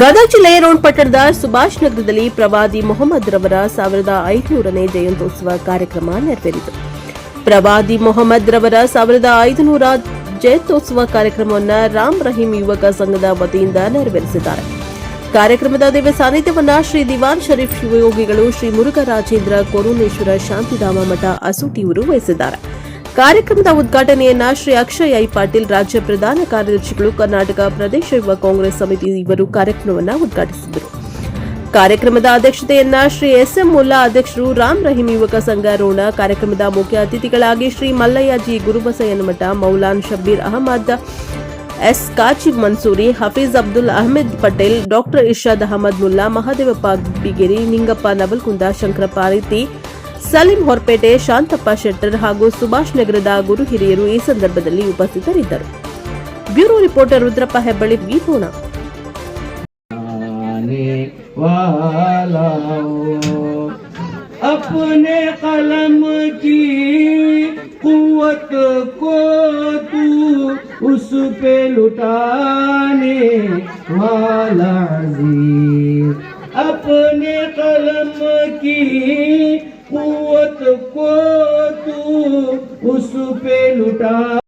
ಗದಗ ಜಿಲ್ಲೆಯ ರೋಣ ಪಟ್ಟಣದ ಸುಭಾಷ್ ನಗರದಲ್ಲಿ ಪ್ರವಾದಿ ಮೊಹಮ್ಮದ್ ರವರ ಸಾವಿರದ ಐದುನೂರನೇ ಜಯಂತ್ಯೋತ್ಸವ ಕಾರ್ಯಕ್ರಮ ನೆರವೇರಿತು. ಪ್ರವಾದಿ ಮೊಹಮ್ಮದ್ ರವರ ಸಾವಿರದ ಐದುನೂರ ಜಯಂತ್ಯೋತ್ಸವ ಕಾರ್ಯಕ್ರಮವನ್ನು ರಾಮ್ ರಹೀಂ ಯುವಕ ಸಂಘದ ವತಿಯಿಂದ ನೆರವೇರಿಸಿದ್ದಾರೆ. ಕಾರ್ಯಕ್ರಮದ ದಿವ್ಯ ಸಾನ್ನಿಧ್ಯವನ್ನು ಶ್ರೀ ದಿವಾನ್ ಶರೀಫ್ ಶಿವಯೋಗಿಗಳು ಶ್ರೀ ಮುರುಘರಾಜೇಂದ್ರ ಕೊರೋನೇಶ್ವರ ಶಾಂತಿಧಾಮ ಮಠ ಅಸೂಟಿಯವರು ವಹಿಸಿದ್ದಾರೆ. ಕಾರ್ಯಕ್ರಮದ ಉದ್ಘಾಟನೆಯನ್ನ ಶ್ರೀ ಅಕ್ಷಯ್ ಐ ಪಾಟೀಲ್ ರಾಜ್ಯ ಪ್ರಧಾನ ಕಾರ್ಯದರ್ಶಿಗಳು, ಕರ್ನಾಟಕ ಪ್ರದೇಶ ಯುವ ಕಾಂಗ್ರೆಸ್ ಸಮಿತಿ ಇವರು ಕಾರ್ಯಕ್ರಮವನ್ನು ಉದ್ಘಾಟಿಸಿದರು. ಕಾರ್ಯಕ್ರಮದ ಅಧ್ಯಕ್ಷತೆಯನ್ನ ಶ್ರೀ ಎಸ್ ಎಂ ಮುಲ್ಲಾ ಅಧ್ಯಕ್ಷರು ರಾಮ್ ರಹೀಂ ಯುವಕ ಸಂಘ ರೋಣ, ಕಾರ್ಯಕ್ರಮದ ಮುಖ್ಯ ಅತಿಥಿಗಳಾಗಿ ಶ್ರೀ ಮಲ್ಲಯ್ಯಜಿ ಗುರುಬಸಯ್ಯನಮಠ, ಮೌಲಾನ್ ಶಬ್ಬೀರ್ ಅಹಮದ್, ಎಸ್ ಕಾಚಿ ಮನ್ಸೂರಿ, ಹಫೀಜ್ ಅಬ್ದುಲ್ ಅಹಮದ್ ಪಟೇಲ್, ಡಾಕ್ಟರ್ ಇರ್ಷಾದ್ ಅಹಮದ್ ಮುಲ್ಲಾ ಮಹಾದೇವಪ್ಪ ಬಿಗಿರಿ, ನಿಂಗಪ್ಪ ನವಲ್ಕುಂದ, ಶಂಕರಪ್ಪ ರೀತಿ ಸಲೀಂ ಹೊರಪೇಟೆ ಶಾಂತಪ್ಪ ಶೆಟ್ಟರ್ ಹಾಗೂ ಸುಭಾಷ್ ನಗರದ ಗುರು ಹಿರಿಯರು ಈ ಸಂದರ್ಭದಲ್ಲಿ ಉಪಸ್ಥಿತರಿದ್ದರು ಬ್ಯೂರೋ ರಿಪೋರ್ಟರ್ ರುದ್ರಪ್ಪ ಹೆಬ್ಬಳ್ಳಿ ವೀರೋಣ आने वाला हो अपने कलम की कुवत को तू उस पे लुटाने वाला अजीज अपने कलम की ಕಿರೀಟ